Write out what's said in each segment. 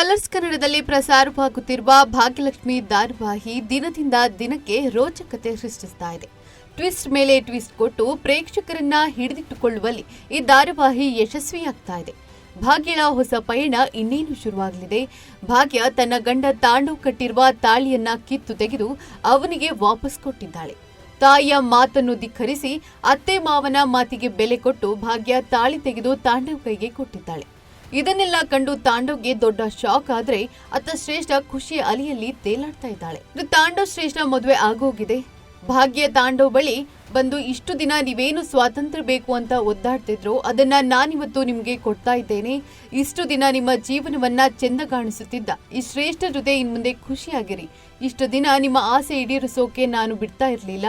Colours ಕನ್ನಡದಲ್ಲಿ ಪ್ರಸಾರವಾಗುತ್ತಿರುವ ಭಾಗ್ಯಲಕ್ಷ್ಮಿ ಧಾರಾವಾಹಿ ದಿನದಿಂದ ದಿನಕ್ಕೆ ರೋಚಕತೆ ಸೃಷ್ಟಿಸ್ತಾ ಇದೆ. ಟ್ವಿಸ್ಟ್ ಮೇಲೆ ಟ್ವಿಸ್ಟ್ ಕೊಟ್ಟು ಪ್ರೇಕ್ಷಕರನ್ನ ಹಿಡಿದಿಟ್ಟುಕೊಳ್ಳುವಲ್ಲಿ ಈ ಧಾರಾವಾಹಿ ಯಶಸ್ವಿಯಾಗ್ತಾ ಇದೆ. ಭಾಗ್ಯಳ ಹೊಸ ಪಯಣ ಇನ್ನೇನು ಶುರುವಾಗಲಿದೆ? ಭಾಗ್ಯ ತನ್ನ ಗಂಡ ತಾಂಡು ಕಟ್ಟಿರುವ ತಾಳಿಯನ್ನ ಕಿತ್ತು ತೆಗೆದು ಅವನಿಗೆ ವಾಪಸ್ ಕೊಟ್ಟಿದ್ದಾಳೆ. ತಾಯಿಯ ಮಾತನ್ನು ಧಿಕ್ಕರಿಸಿ ಅತ್ತೆ ಮಾವನ ಮಾತಿಗೆ ಬೆಲೆ ಕೊಟ್ಟು ಭಾಗ್ಯ ತಾಳಿ ತೆಗೆದು ತಾಂಡವ ಕೈಗೆ ಕೊಟ್ಟಿದ್ದಾಳೆ. ಇದನ್ನೆಲ್ಲ ಕಂಡು ತಾಂಡವ್ಗೆ ದೊಡ್ಡ ಶಾಕ್ ಆದ್ರೆ ಅತ್ತ ಶ್ರೇಷ್ಠ ಖುಷಿಯ ಅಲಿಯಲ್ಲಿ ತೇಲಾಡ್ತಾ ಇದ್ದಾಳೆ. ತಾಂಡವ್ ಶ್ರೇಷ್ಠ ಮದುವೆ ಆಗೋಗಿದೆ. ಭಾಗ್ಯ ತಾಂಡವ್ ಬಳಿ ಬಂದು ಇಷ್ಟು ದಿನ ನೀವೇನು ಸ್ವಾತಂತ್ರ್ಯ ಬೇಕು ಅಂತ ಒದ್ದಾಡ್ತಿದ್ರು ಅದನ್ನ ನಾನಿವತ್ತು ನಿಮ್ಗೆ ಕೊಡ್ತಾ ಇದ್ದೇನೆ. ಇಷ್ಟು ದಿನ ನಿಮ್ಮ ಜೀವನವನ್ನ ಚೆಂದ ಕಾಣಿಸುತ್ತಿದ್ದ ಈ ಶ್ರೇಷ್ಠ ಜೊತೆ ಇನ್ ಮುಂದೆ ಖುಷಿಯಾಗಿರಿ. ಇಷ್ಟು ದಿನ ನಿಮ್ಮ ಆಸೆ ಈಡೇರಿಸೋಕೆ ನಾನು ಬಿಡ್ತಾ ಇರಲಿಲ್ಲ.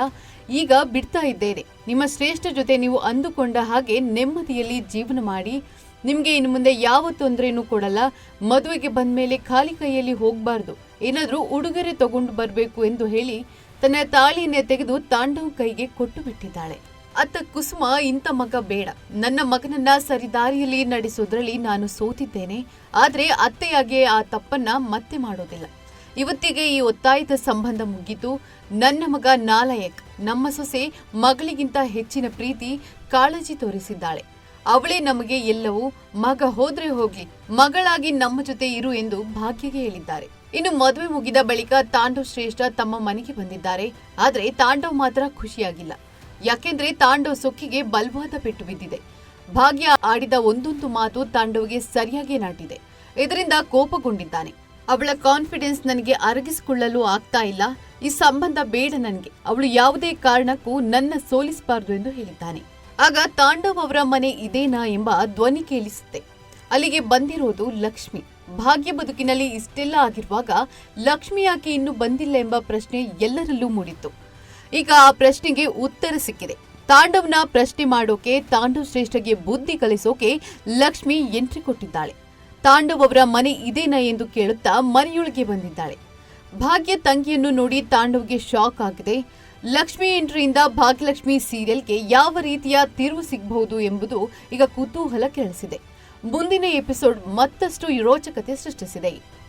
ಈಗ ಬಿಡ್ತಾ ಇದ್ದೇನೆ. ನಿಮ್ಮ ಶ್ರೇಷ್ಠ ಜೊತೆ ನೀವು ಅಂದುಕೊಂಡ ಹಾಗೆ ನೆಮ್ಮದಿಯಲ್ಲಿ ಜೀವನ ಮಾಡಿ. ನಿಮ್ಗೆ ಇನ್ನು ಮುಂದೆ ಯಾವ ತೊಂದರೆನೂ ಕೊಡಲ್ಲ. ಮದುವೆಗೆ ಬಂದ ಮೇಲೆ ಖಾಲಿ ಕೈಯಲ್ಲಿ ಹೋಗಬಾರ್ದು. ಏನಾದರೂ ಉಡುಗೊರೆ ತಗೊಂಡು ಬರಬೇಕು ಎಂದು ಹೇಳಿ ತನ್ನ ತಾಳಿಯನ್ನೇ ತೆಗೆದು ತಾಂಡವ್ ಕೈಗೆ ಕೊಟ್ಟು ಬಿಟ್ಟಿದ್ದಾಳೆ. ಅತ್ತ ಕುಸುಮ, ಇಂಥ ಮಗ ಬೇಡ. ನನ್ನ ಮಗನನ್ನ ಸರಿದಾರಿಯಲ್ಲಿ ನಡೆಸೋದ್ರಲ್ಲಿ ನಾನು ಸೋತಿದ್ದೇನೆ. ಆದರೆ ಅತ್ತೆಯಾಗಿ ಆ ತಪ್ಪನ್ನ ಮತ್ತೆ ಮಾಡೋದಿಲ್ಲ. ಇವತ್ತಿಗೆ ಈ ಒತ್ತಾಯದ ಸಂಬಂಧ ಮುಗಿತು ನನ್ನ ಮಗ ನಾಲಯಕ್, ನಮ್ಮ ಸೊಸೆ ಮಗಳಿಗಿಂತ ಹೆಚ್ಚಿನ ಪ್ರೀತಿ ಕಾಳಜಿ ತೋರಿಸಿದ್ದಾಳೆ. ಅವಳೇ ನಮಗೆ ಎಲ್ಲವೂ ಮಗ ಹೋದ್ರೆ ಹೋಗ್ಲಿ, ಮಗಳಾಗಿ ನಮ್ಮ ಜೊತೆ ಇರು ಎಂದು ಭಾಗ್ಯಗೆ ಹೇಳಿದ್ದಾರೆ. ಇನ್ನು ಮದುವೆ ಮುಗಿದ ಬಳಿಕ ತಾಂಡವ್ ಶ್ರೇಷ್ಠ ತಮ್ಮ ಮನೆಗೆ ಬಂದಿದ್ದಾರೆ. ಆದರೆ ತಾಂಡವ್ ಮಾತ್ರ ಖುಷಿಯಾಗಿಲ್ಲ. ಯಾಕೆಂದ್ರೆ ತಾಂಡವ್ ಸೊಕ್ಕಿಗೆ ಬಲವಾದ ಪೆಟ್ಟು ಬಿದ್ದಿದೆ. ಭಾಗ್ಯ ಆಡಿದ ಒಂದೊಂದು ಮಾತು ತಾಂಡವ್ಗೆ ಸರಿಯಾಗಿ ನಾಟಿದೆ. ಇದರಿಂದ ಕೋಪಗೊಂಡಿದ್ದಾನೆ. ಅವಳ ಕಾನ್ಫಿಡೆನ್ಸ್ ನನಗೆ ಅರಗಿಸಿಕೊಳ್ಳಲು ಆಗ್ತಾ ಇಲ್ಲ. ಈ ಸಂಬಂಧ ಬೇಡ ನನಗೆ. ಅವಳು ಯಾವುದೇ ಕಾರಣಕ್ಕೂ ನನ್ನ ಸೋಲಿಸಬಾರದು ಎಂದು ಹೇಳಿದ್ದಾನೆ. ಆಗ ತಾಂಡವ್ ಅವರ ಮನೆ ಇದೇನಾ ಎಂಬ ಧ್ವನಿ ಕೇಳಿಸುತ್ತೆ. ಅಲ್ಲಿಗೆ ಬಂದಿರೋದು ಲಕ್ಷ್ಮಿ. ಭಾಗ್ಯ ಬದುಕಿನಲ್ಲಿ ಇಷ್ಟೆಲ್ಲ ಆಗಿರುವಾಗ ಲಕ್ಷ್ಮಿ ಯಾಕೆ ಇನ್ನೂ ಬಂದಿಲ್ಲ ಎಂಬ ಪ್ರಶ್ನೆ ಎಲ್ಲರಲ್ಲೂ ಮೂಡಿತ್ತು. ಈಗ ಆ ಪ್ರಶ್ನೆಗೆ ಉತ್ತರ ಸಿಕ್ಕಿದೆ. ತಾಂಡವ್ನ ಪ್ರಶ್ನೆ ಮಾಡೋಕೆ, ತಾಂಡವ್ ಶ್ರೇಷ್ಠಗೆ ಬುದ್ಧಿ ಕಲಿಸೋಕೆ ಲಕ್ಷ್ಮಿ ಎಂಟ್ರಿ ಕೊಟ್ಟಿದ್ದಾಳೆ. ತಾಂಡವ್ ಅವರ ಮನೆ ಇದೇನಾ ಎಂದು ಕೇಳುತ್ತಾ ಮನೆಯೊಳಗೆ ಬಂದಿದ್ದಾಳೆ. ಭಾಗ್ಯ ತಂಗಿಯನ್ನು ನೋಡಿ ತಾಂಡವ್ಗೆ ಶಾಕ್ ಆಗಿದೆ. ಲಕ್ಷ್ಮಿ ಎಂಟ್ರಿಯಿಂದ ಭಾಗ್ಯಲಕ್ಷ್ಮಿ ಸೀರಿಯಲ್ಗೆ ಯಾವ ರೀತಿಯ ತಿರುವು ಸಿಗಬಹುದು ಎಂಬುದು ಈಗ ಕುತೂಹಲ ಕೆರಳಿಸಿದೆ. ಮುಂದಿನ ಎಪಿಸೋಡ್ ಮತ್ತಷ್ಟು ರೋಚಕತೆ ಸೃಷ್ಟಿಸಿದೆ.